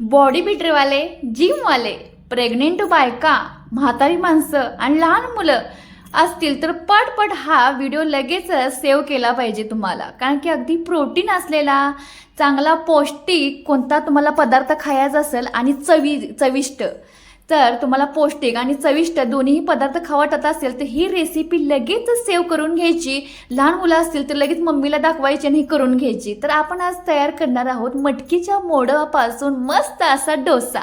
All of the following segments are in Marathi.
बॉडी बिल्डरवाले जिमवाले प्रेग्नेंट बायका म्हातारी माणसं आणि लहान मुलं असतील तर पटपट हा व्हिडिओ लगेच सेव्ह केला पाहिजे तुम्हाला. कारण की अगदी प्रोटीन असलेला चांगला पौष्टिक कोणता तुम्हाला पदार्थ खायचा असेल आणि चवी चविष्ट तर तुम्हाला पौष्टिक आणि चविष्ट दोन्ही पदार्थ खावा वाटत असेल तर ही रेसिपी लगेच सेव्ह करून घ्यायची. लहान मुलं असतील तर लगेच मम्मीला दाखवायची आणि करून घ्यायची. तर आपण आज तयार करणार आहोत मटकीच्या मोडापासून मस्त असा डोसा.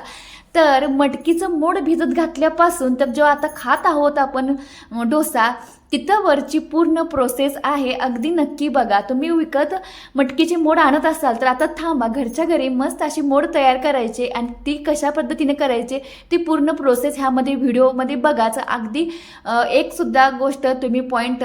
तर मटकीचं मोड भिजत घातल्यापासून तर जो आता खात आहोत आपण डोसा तिथं वरची पूर्ण प्रोसेस आहे. अगदी नक्की बघा. तुम्ही विकत मटकीचे मोड आणत असाल तर आता थांबा. घरच्या घरी मस्त अशी मोड तयार करायचे आणि ती कशा पद्धतीने करायचे ती पूर्ण प्रोसेस ह्यामध्ये व्हिडिओमध्ये बघाच अगदी एकसुद्धा एक सुद्धा गोष्ट तुम्ही पॉईंट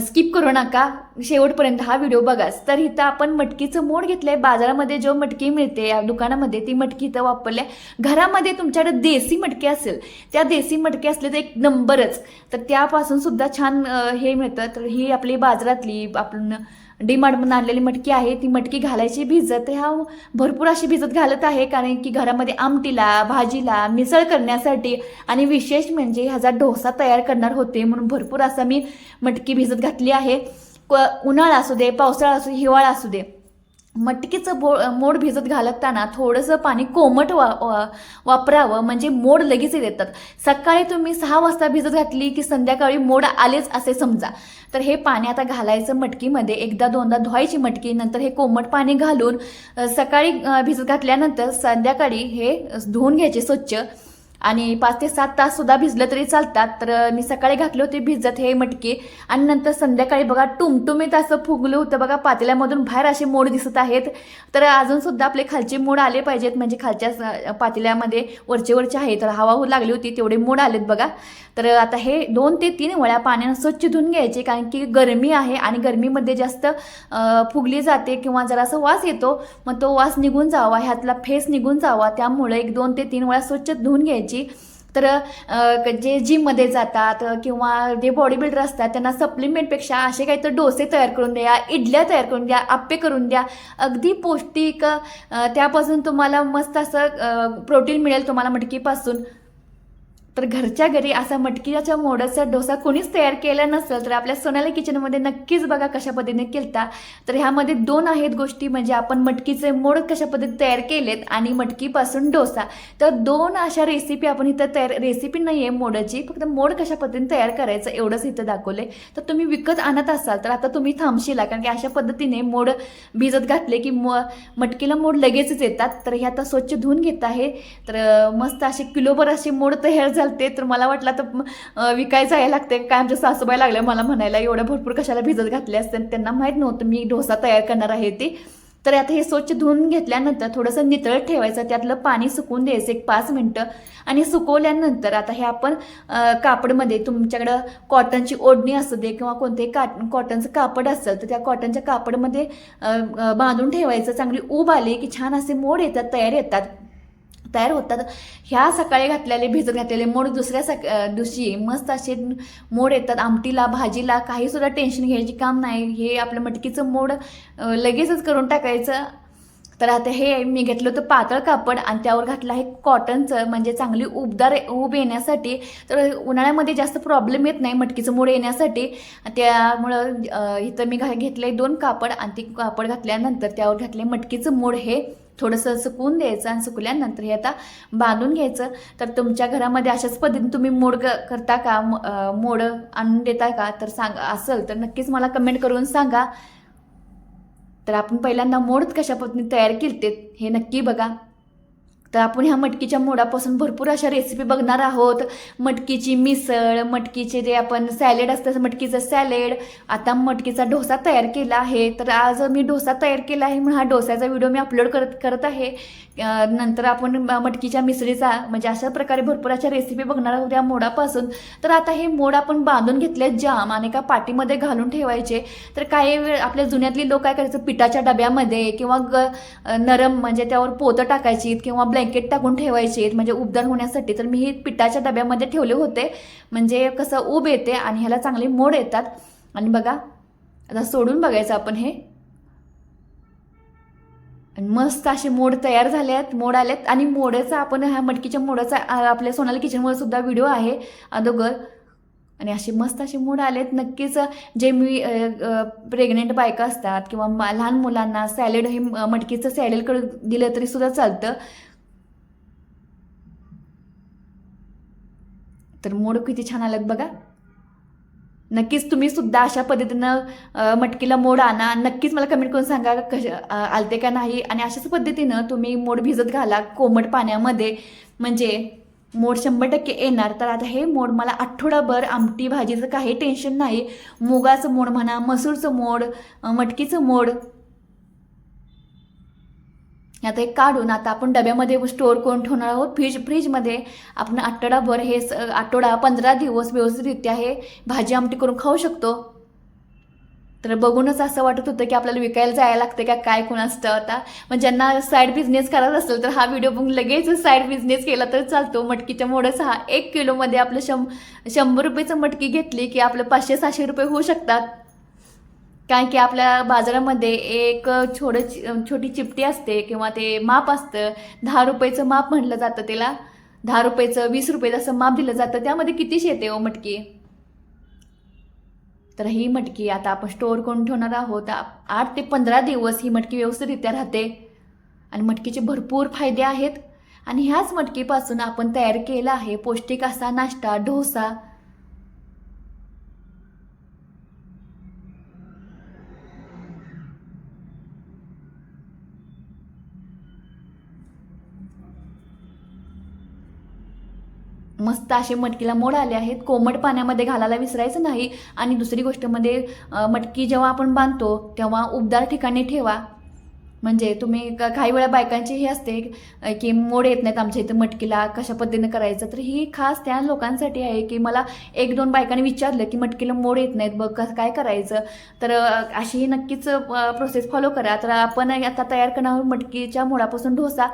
स्किप करू नका. शेवटपर्यंत हा व्हिडिओ बघाच. तर इथं आपण मटकीचं मोड घेतलंय. बाजारामध्ये जो मटकी मिळते या दुकानामध्ये ती मटकी इथं वापरल्या. घरामध्ये तुमच्याकडे देसी मटकी असेल त्या देसी मटकी असले तर एक नंबरच. तर त्यापासून सुद्धा छान हे मिळतं तर ही आपली बाजारातली आपण डीमार्टमधून आणलेली मटकी आहे. ती मटकी घालायची भिजत. ह्या भरपूर अशी भिजत घालत आहे. कारण की घरामध्ये आमटीला भाजीला मिसळ करण्यासाठी आणि विशेष म्हणजे ह्याचा डोसा तयार करणार होते म्हणून भरपूर असा मी मटकी भिजत घातली आहे. क उन्हाळा असू दे पावसाळा असू दे हिवाळा असू दे. मटकीचं बो मोड भिजत घालताना थोडंसं पाणी कोमट वा वापरावं म्हणजे मोड लगेच येतात. सकाळी तुम्ही सहा वाजता भिजत घातली की संध्याकाळी मोड आलेच असे समजा. तर हे पाणी आता घालायचं मटकीमध्ये एकदा दोनदा धुवायची मटकी नंतर हे कोमट पाणी घालून सकाळी भिजत घातल्यानंतर संध्याकाळी हे धुवून घ्यायचे स्वच्छ. आणि पाच ते सात तास सुद्धा भिजलं तरी चालतात. तर मी सकाळी घातले होते भिजत हे मटके आणि नंतर संध्याकाळी बघा टुमटुमीत असं फुगलं होतं बघा पातेल्यामधून बाहेर असे मोड दिसत आहेत. तर अजून सुद्धा आपले खालचे मोड आले पाहिजेत म्हणजे खालच्या पातेल्यामध्ये वरचे वरचे आहे. तर हवा लागली होती तेवढे मोड आलेत बघा. तर आता हे दोन ते तीन वेळा पाण्यानं स्वच्छ धुवून घ्यायचे कारण की गरमी आहे आणि गरमीमध्ये जास्त फुगली जाते किंवा जरासा वास येतो मग तो वास निघून जावा ह्यातला फेस निघून जावा. त्यामुळे एक दोन ते तीन वेळा स्वच्छ धुवून घ्यायची. तर जे जिममध्ये जातात किंवा जे बॉडी बिल्डर असतात त्यांना सप्लिमेंटपेक्षा असे काही तर डोसे तयार करून द्या इडल्या तयार करून द्या आप्पे करून द्या. अगदी पौष्टिक त्यापासून तुम्हाला मस्त असं प्रोटीन मिळेल तुम्हाला मटकीपासून. तर घरच्या घरी असा मटकीच्या मोडाचा डोसा कोणीच तयार केला नसेल तर आपल्या सोनाली किचनमध्ये नक्कीच बघा कशा पद्धतीने केलता. तर ह्यामध्ये दोन आहेत गोष्टी म्हणजे आपण मटकीचे मोड कशा पद्धतीने तयार केलेत आणि मटकीपासून डोसा. तर दोन अशा रेसिपी आपण इथं तयार रेसिपी नाही आहे मोडाची फक्त मोड कशा पद्धतीने तयार करायचं एवढंच इथं दाखवले तर तुम्ही विकत आणत असाल तर आता तुम्ही थांबशिला कारण की अशा पद्धतीने मोड भिजत घातले की मो मटकीला मोड लगेचच येतात. तर हे आता स्वच्छ धुवून घेत आहे. तर मस्त असे किलोभर असे मोड तयार घालते तर मला वाटलं तर विकायचं यायला लागते काय आमच्या सासूबाई लागल्या मला म्हणायला एवढ्या भरपूर कशाला भिजत घातले असते त्यांना माहीत नव्हतं मी डोसा तयार करणार आहे ते. तर आता हे स्वच्छ धुवून घेतल्यानंतर थोडंसं नितळत ठेवायचं त्यातलं पाणी सुकून द्यायचं एक पाच मिनटं. आणि सुकवल्यानंतर आता हे आपण कापडमध्ये तुमच्याकडं कॉटनची ओढणी असू दे किंवा कोणतेही का कॉटनचं कापड असेल तर त्या कॉटनच्या कापडमध्ये बांधून ठेवायचं. चांगली ऊब आली की छान असे मोड येतात तयार येतात. तयार होतात. ह्या सकाळी घातलेले भिजत घातलेले मोड दुसऱ्या सक दिवशी मस्त असे मोड येतात. आमटीला भाजीला काही सुद्धा टेन्शन घ्यायची काम नाही. हे आपलं मटकीचं मोड लगेचच करून टाकायचं. तर आता हे मी घेतलं होतं पातळ कापड आणि त्यावर घातलं आहे कॉटनचं म्हणजे चांगली उबदार ऊब येण्यासाठी. तर उन्हाळ्यामध्ये जास्त प्रॉब्लेम येत नाही मटकीचं मोड येण्यासाठी. त्यामुळं इथं मी घा घेतलं आहे दोन कापड आणि ती कापड घातल्यानंतर त्यावर घातले मटकीचं मोड हे. थोडंसं सुकवून द्यायचं आणि सुकल्यानंतर हे आता बांधून घ्यायचं. तर तुमच्या घरामध्ये अशाच पद्धतीने तुम्ही मोड करता का? म- मोड आणून देता का? तर सांगा असेल तर नक्कीच मला कमेंट करून सांगा. तर आपण पहिल्यांदा मोड कशा पद्धतीने तयार केले ते हे नक्की बघा. तर आपण ह्या मटकीच्या मोडापासून भरपूर अशा रेसिपी बघणार आहोत. मटकीची मिसळ मटकीचे जे आपण सॅलेड असतं मटकीचं सॅलेड आता मटकीचा डोसा तयार केला आहे. तर आज मी डोसा तयार केला आहे म्हणून हा डोस्याचा व्हिडिओ मी अपलोड करत करत आहे. नंतर आपण म- मटकीच्या मिसळीचा म्हणजे अशा प्रकारे भरपूर अशा रेसिपी बघणार आहोत या मोडापासून. तर आता हे मोड आपण बांधून घेतले जाम आणि का पाटीमध्ये घालून ठेवायचे. तर काही वेळ आपल्या जुन्यातली लोक काय करायचं पिठाच्या डब्यामध्ये किंवा ग नरम म्हणजे त्यावर पोतं टाकायची किंवा ब्लँकेट टाकून ठेवायचे म्हणजे उबदार होण्यासाठी. तर मी हे पिठाच्या डब्यामध्ये ठेवले होते. म्हणजे कसं ऊब येते आणि ह्याला चांगले मोड येतात. आणि बघा आता सोडून बघायचं आपण हे. आणि मस्त असे मोड तयार झाले आहेत मोड आले आहेत आणि मोडाचा आपण ह्या मटकीच्या मोडाचा आपल्या सोनाली किचनवर सुद्धा व्हिडिओ आहे अगोदर. आणि असे मस्त असे मोड आलेत. नक्कीच जे मी प्रेग्नेंट बायका असतात किंवा मा- लहान मुलांना सॅलेड हे मटकीचं सॅलेड करून दिलं तरी सुद्धा चालतं. तर मोड किती छान आलं बघा. नक्कीच तुम्ही सुद्धा अशा पद्धतीनं मटकीला मोड आणा. नक्कीच मला कमेंट करून सांगा कश आलते का नाही? आणि अशाच पद्धतीनं तुम्ही मोड भिजत घाला कोमट पाण्यामध्ये. म्हणजे मोड शंभर टक्के येणार. तर आता हे मोड मला आठवडाभर आमटी भाजीचं काही टेन्शन नाही. मुगाचं मोड म्हणा मसूरचं मोड मटकीचं मोड आता एक काढून आता आपण डब्यामध्ये स्टोअर करून ठेवणार आहोत. फ्रीज फ्रीजमध्ये आपण आठवडाभर हे स- आठवडा पंधरा दिवस व्यवस्थितरित्या हे भाजी आमटी करून खाऊ शकतो. तर बघूनच असं वाटत होतं की आपल्याला विकायला जायला लागतं का काय कोण असतं आता. मग ज्यांना साईड बिझनेस करायचा असेल तर हा व्हिडिओ बघून लगेच साईड बिझनेस केला तर चालतो. मटकीच्या मोडच हा एक किलोमध्ये आपलं शं शंभर रुपयेचं मटकी घेतली की आपलं पाचशे सहाशे रुपये होऊ शकतात. कारण की आपल्या बाजारामध्ये एक छोडं चि- छोटी चिपटी असते किंवा ते माप असतं. दहा रुपयेचं माप म्हटलं जातं त्याला. दहा रुपयेचं वीस रुपयेचं असं माप दिलं जातं. त्यामध्ये कितीच येते ओ मटकी? तर ही मटकी आता आपण स्टोअर करून ठेवणार आहोत. आठ ते पंधरा दिवस ही मटकी व्यवस्थितरित्या राहते. आणि मटकीचे भरपूर फायदे आहेत. आणि ह्याच मटकीपासून आपण तयार केला आहे पौष्टिक असा नाश्ता डोसा. मस्त असे मटकीला मोड आले आहेत. कोमट पाण्यामध्ये घालायला विसरायचं नाही. आणि दुसरी गोष्ट म्हणजे मटकी जेव्हा आपण बांधतो तेव्हा उबदार ठिकाणी ठेवा. म्हणजे तुम्ही क- काही वेळा बायकांची हे असते की मोड येत नाहीत आमच्या इथं मटकीला कशा पद्धतीनं करायचं. तर ही खास त्या लोकांसाठी आहे की मला एक दोन बायकांनी विचारलं की मटकीला मोड येत नाहीत बघ काय करायचं. तर अशी नक्कीच प्रोसेस फॉलो करा. तर आपण आता तयार करणार मटकीच्या मोडापासून ढोसा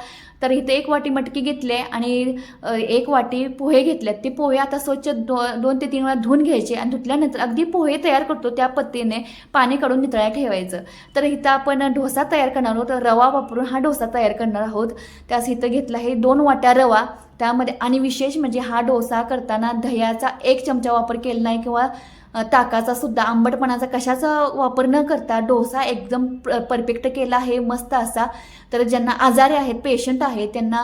तर इथे एक वाटी मटकी घेतली आणि एक वाटी पोहे घेतल्यात. ते पोहे आता स्वच्छ दो दोन ते तीन वेळा धुवून घ्यायचे आणि धुतल्यानंतर अगदी पोहे तयार करतो त्या पद्धतीने पाणी काढून नितळ्या ठेवायचं. तर इथं आपण डोसा तयार करणार आहोत रवा वापरून हा डोसा तयार करणार आहोत. त्यास इथं घेतला आहे दोन वाट्या रवा. त्यामध्ये आणि विशेष म्हणजे हा डोसा करताना दह्याचा एक चमचा वापर केला नाही किंवा ताकाचा सुद्धा आंबटपणाचा कशाचा वापर न करता डोसा एकदम परफेक्ट केला आहे मस्त असा. तर ज्यांना आजारी आहेत पेशंट आहेत त्यांना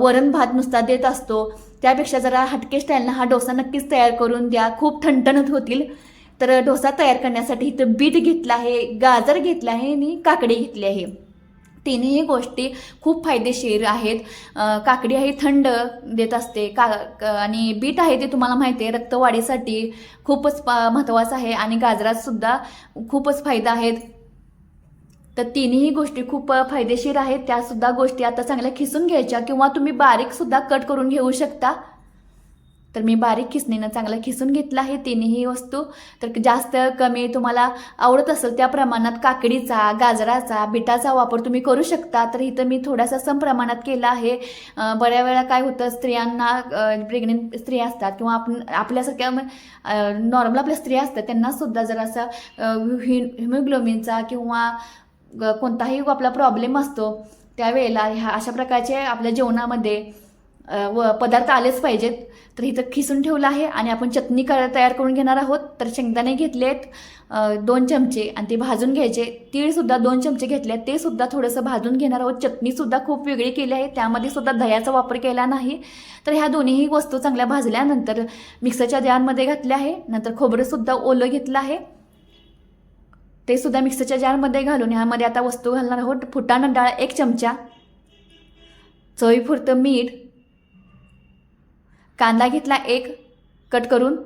वरण भात नुसता देत असतो. त्यापेक्षा जरा हटके स्टाईलनं हा डोसा नक्कीच तयार करून द्या. खूप ठणठणत होतील. तर डोसा तयार करण्यासाठी इथं बीट घेतला आहे गाजर घेतलं आहे आणि काकडी घेतली आहे. तिन्ही गोष्टी खूप फायदेशीर आहेत. काकडी आहे थंड देत असते. का आणि बीट आहे ते तुम्हाला माहिती आहे रक्तवाढीसाठी खूपच महत्त्वाचं आहे आणि गाजरात सुद्धा खूपच फायदा आहेत. तर तिन्ही गोष्टी खूप फायदेशीर आहेत. त्यासुद्धा गोष्टी आता चांगल्या खिसून घ्यायच्या किंवा तुम्ही बारीकसुद्धा कट करून घेऊ शकता. तर मी बारीक खिसणीनं चांगलं खिसून घेतलं आहे तिन्ही वस्तू. तर जास्त कमी तुम्हाला आवडत असेल त्या प्रमाणात काकडीचा गाजराचा बिटाचा वापर तुम्ही करू शकता. तर इथं मी थोडासा सम प्रमाणात केला आहे. बऱ्या वेळा काय होतं स्त्रियांना प्रेग्नेंट स्त्रिया असतात किंवा आपण आपल्यासारख्या नॉर्मल आपल्या स्त्रिया असतात त्यांना सुद्धा जरासा हिमोग्लोबिनचा किंवा ग- कोणताही आपला प्रॉब्लेम असतो त्यावेळेला ह्या अशा प्रकारचे आपल्या जेवणामध्ये व पदार्थ आलेच पाहिजेत. तर इथं खिसून ठेवलं आहे आणि आपण चटणी कर तयार करून घेणार आहोत. तर शेंगदाणे घेतलेत आहेत दोन चमचे आणि ते भाजून घ्यायचे. तीळसुद्धा दोन चमचे घेतले ते सुद्धा थोडंसं भाजून घेणार आहोत. चटणीसुद्धा खूप वेगळी केली आहे. त्यामध्ये सुद्धा दह्याचा वापर केला नाही. तर ह्या दोन्हीही वस्तू चांगल्या भाजल्यानंतर मिक्सरच्या जारमध्ये घातल्या आहे. नंतर खोबरंसुद्धा ओलं घेतलं आहे. ते सुद्धा मिक्सरच्या जारमध्ये घालून ह्यामध्ये आता वस्तू घालणार आहोत. फुटाणा डाळ एक चमचा. चवीपुरतं मीठ. कांदा घेतला एक कट करून.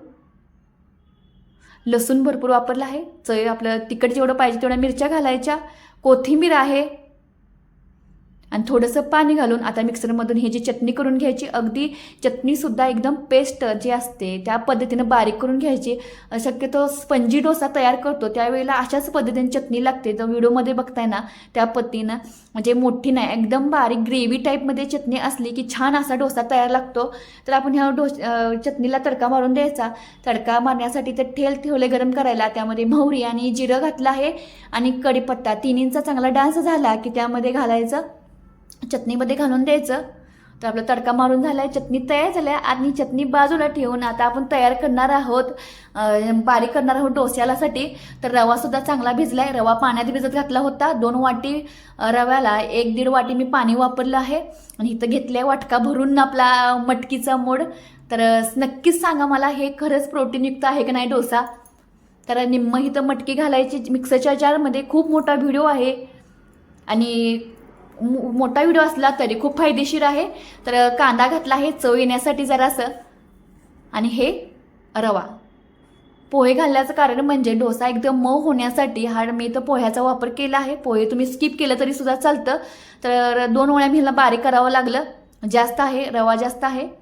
लसूण भरपूर वापरला आहे. चवी आपलं तिखट जेवढं पाहिजे तेवढ्या मिरच्या घालायच्या. कोथिंबीर आहे. आणि थोडंसं पाणी घालून आता मिक्सरमधून हे जी चटणी करून घ्यायची अगदी चटणीसुद्धा एकदम पेस्ट जी असते त्या पद्धतीनं बारीक करून घ्यायची. शक्यतो स्पंजी डोसा तयार करतो त्यावेळेला अशाच पद्धतीने चटणी लागते. तर व्हिडिओमध्ये बघताय ना त्या पद्धतीनं म्हणजे मोठी नाही एकदम बारीक ग्रेव्ही टाईपमध्ये चटणी असली की छान असा डोसा तयार लागतो. तर आपण ह्या डोस चटणीला तडका मारून द्यायचा. तडका मारण्यासाठी ते ठेल ठेवले गरम करायला त्यामध्ये मोहरी आणि जिरं घातलं आहे आणि कढीपत्ता. तिन्हींचा चांगला डान्स झाला की त्यामध्ये घालायचं चटणीमध्ये घालून द्यायचं. तर आपला तडका मारून झाला आहे चटणी तयार झाली आहे आणि चटणी बाजूला ठेवून आता आपण तयार करणार आहोत बारीक करणार आहोत डोस्यालासाठी. तर रवासुद्धा चांगला भिजला आहे रवा पाण्यात भिजत घातला होता. दोन वाटी रव्याला एक दीड वाटी मी पाणी वापरलं आहे. आणि इथं घेतलं आहे वाटका भरून आपला मटकीचा मोड. तर नक्कीच सांगा मला हे खरंच प्रोटीनयुक्त आहे की नाही डोसा? तर निम्म इथं मटकी घालायची. मिक्सरच्या जारमध्ये खूप मोठा व्हिडिओ आहे. आणि मोठा व्हिडिओ असला तरी खूप फायदेशीर आहे. तर कांदा घातला आहे चव येण्यासाठी जरासं. आणि हे रवा. पोहे घालण्याचं कारण म्हणजे डोसा एकदम मऊ होण्यासाठी हा मी तर पोह्याचा वापर केला आहे. पोहे तुम्ही स्किप केलं तरी सुद्धा चालतं. तर दोन ओळ्या मीला बारीक करावं लागलं. जास्त आहे रवा जास्त आहे.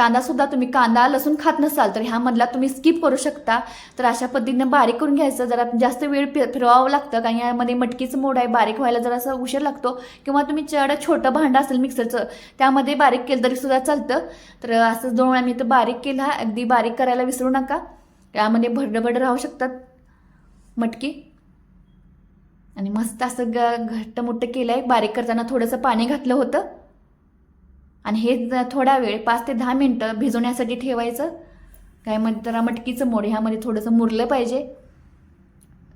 कांदासुद्धा तुम्ही कांदा लसूण खात नसाल तर ह्यामधला तुम्ही स्किप करू शकता. तर अशा पद्धतीने बारीक करून घ्यायचं. जरा जास्त वेळ फिरवावं लागतं कारण यामध्ये मटकीचं मोड आहे. बारीक व्हायला जरासा उशीर लागतो. किंवा तुम्ही चढ छोटं भांडं असेल मिक्सरचं त्यामध्ये बारीक केलं तरी सुद्धा चालतं. तर असंच दोन वेळा मी तर बारीक केला. अगदी बारीक करायला विसरू नका. त्यामध्ये भरडभड राहू शकतात मटकी. आणि मस्त असं ग घट्ट मोठं केलं आहे बारीक करताना थोडंसं पाणी घातलं होतं. आणि हे ज- थोडा वेळ पाच ते दहा मिनटं भिजवण्यासाठी ठेवायचं. काय म्हणते जरा मटकीचं मोड ह्यामध्ये थोडंसं मुरलं पाहिजे.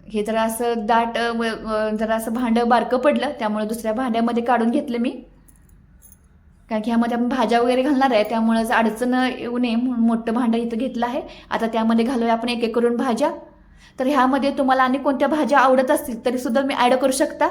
हे जरा असं दाट व- जरा असं भांडं बारकं पडलं त्यामुळे दुसऱ्या भांड्यामध्ये काढून घेतलं मी. कारण की ह्यामध्ये आपण भाज्या वगैरे घालणार आहे त्यामुळं अडचण येऊ नये म्हणून मोठं भांडं इथं घेतलं आहे. आता त्यामध्ये घालूया आपण एक एक करून भाज्या. तर ह्यामध्ये तुम्हाला आणि कोणत्या भाज्या आवडत असतील तरीसुद्धा मी ॲड करू शकता.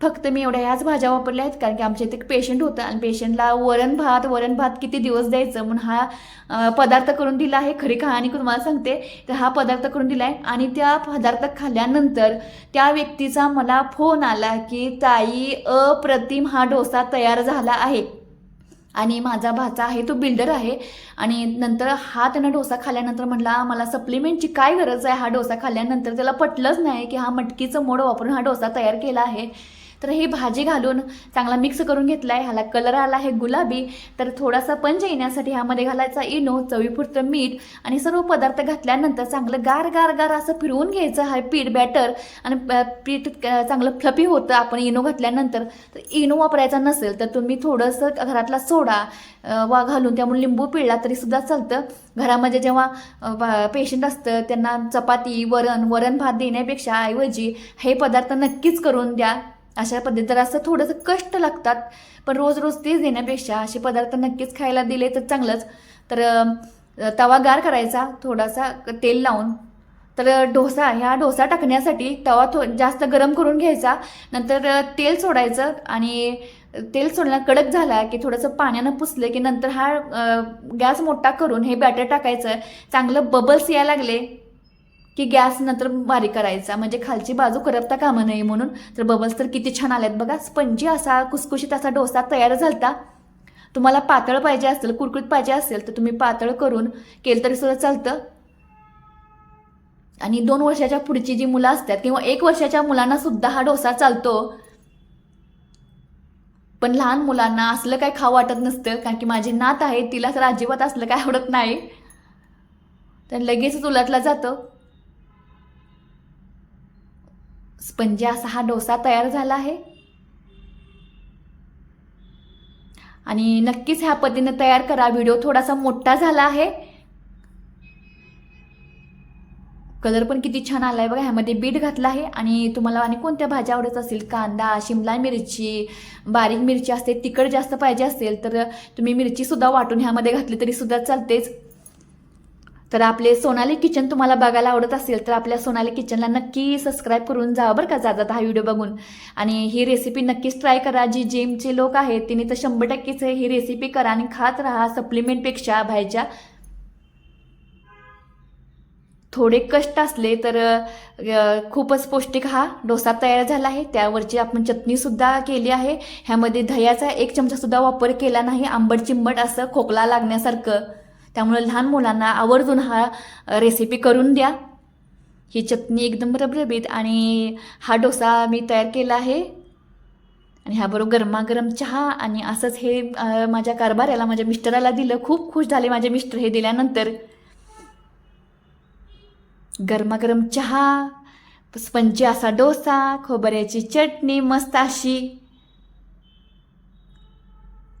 फक्त मी एवढ्या ह्याच भाज्या वापरल्या आहेत कारण की आमच्या इथे एक पेशंट होतं आणि पेशंटला वरण भात वरण भात किती दिवस द्यायचं म्हणून हा पदार्थ करून दिला आहे. खरी कहाणी तुम्हाला सांगते? तर हा पदार्थ करून दिला आहे आणि त्या पदार्थ खाल्ल्यानंतर त्या व्यक्तीचा मला फोन आला की ताई अप्रतिम हा डोसा तयार झाला आहे. आणि माझा भाचा आहे तो बिल्डर आहे. आणि नंतर हा त्यानं डोसा खाल्ल्यानंतर म्हटला मला सप्लिमेंटची काय गरज आहे हा डोसा खाल्ल्यानंतर? त्याला पटलंच नाही की हा मटकीचं मोड वापरून हा डोसा तयार केला आहे. तर ही भाजी घालून चांगला मिक्स करून घेतला आहे ह्याला कलर आला आहे गुलाबी. तर थोडासा पंच येण्यासाठी ह्यामध्ये घालायचा इनो चवीपुरतं मीठ आणि सर्व पदार्थ घातल्यानंतर चांगलं गार गार गार असं फिरवून घ्यायचं. हा पीठ बॅटर आणि पीठ चांगलं फ्लफी होतं. आपण इनो घातल्यानंतर तर इनो वापरायचा नसेल तर तुम्ही थोडंसं घरातला सोडा वा घालून त्यामुळे लिंबू पिळला तरीसुद्धा चालतं. घरामध्ये जेव्हा पेशंट असतं त्यांना चपाती वरण वरण भात देण्यापेक्षा ऐवजी हे पदार्थ नक्कीच करून द्या. अशा पद्धतीत असं थोडंसं कष्ट लागतात. पण रोज रोज तेच देण्यापेक्षा असे पदार्थ नक्कीच खायला दिले तर चांगलंच. तर तवा गार करायचा थोडासा तेल लावून. तर डोसा ह्या डोसा टाकण्यासाठी तवा थो जास्त गरम करून घ्यायचा. नंतर तेल सोडायचं आणि तेल सोडला कडक झाला की थोडंसं पाण्यानं पुसलं की नंतर हा गॅस मोठा करून हे बॅटर टाकायचं. चांगलं बबल्स यायला लागले. की गॅस नंतर बारीक करायचा. म्हणजे खालची बाजू करपता कामा नये म्हणून. तर बबल्स तर किती छान आल्यात बघा. स्पंजी असा कुसकुशीत असा डोसा तयार झालता. तुम्हाला पातळ पाहिजे असेल कुरकुरीत पाहिजे असेल तर तुम्ही पातळ करून केलं तरी सुद्धा चालतं. आणि दोन वर्षाच्या पुढची जी मुलं असतात किंवा एक वर्षाच्या मुलांना सुद्धा हा डोसा चालतो. पण लहान मुलांना असलं काय खाऊ वाटत नसतं. कारण की माझी नात आहे तिला तर अजिबात असलं काय आवडत नाही. तर लगेचच उलटला जातं. स्पंजी असा हा डोसा तयार झाला आहे. आणि नक्कीच ह्या पद्धतीने तयार करा. व्हिडिओ थोडासा मोठा झाला आहे. कलर पण किती छान आला आहे बघा. ह्यामध्ये बीट घातला आहे. आणि तुम्हाला आणि कोणत्या भाज्या आवडत असतील कांदा शिमला मिरची बारीक मिरची असते तिखट जास्त पाहिजे असेल तर तुम्ही मिरचीसुद्धा वाटून ह्यामध्ये घातली तरीसुद्धा चालतेच. तर आपले सोनाली किचन तुम्हाला बघायला आवडत असेल तर आपल्या सोनाली किचनला नक्की सबस्क्राईब करून जा बरं का जातात हा व्हिडिओ बघून. आणि ही रेसिपी नक्कीच ट्राय करा. जी जिमचे लोक आहेत तिने तर शंभर टक्केच ही रेसिपी करा आणि खात राहा सप्लिमेंटपेक्षा भाज्या थोडे कष्ट असले तर खूपच पौष्टिक हा डोसा तयार झाला आहे. त्यावरची आपण चटणीसुद्धा केली आहे. ह्यामध्ये दह्याचा एक चमचासुद्धा वापर केला नाही. आंबट चिंबट असं खोकला लागण्यासारखं. त्यामुळे लहान मुलांना आवर्जून हा रेसिपी करून द्या. ही चटणी एकदम रबरबीत आणि हा डोसा मी तयार केला आहे. आणि ह्याबरोबर गरमागरम चहा आणि असंच हे माझ्या कारभाऱ्याला माझ्या मिस्टराला दिलं. खूप खुश झाले माझे मिस्टर हे दिल्यानंतर. गरमागरम चहा स्पंजी असा डोसा खोबऱ्याची चटणी मस्त अशी.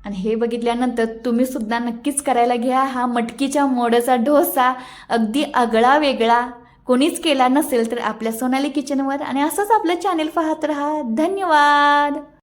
आणि हे बघितल्यानंतर तुम्ही सुद्धा नक्कीच करायला घ्या. हा मटकीच्या मोडाचा डोसा अगदी आगळा वेगळा कोणीच केला नसेल तर आपल्या सोनाली किचनवर आणि असंच आपलं चॅनेल पाहत राहा. धन्यवाद!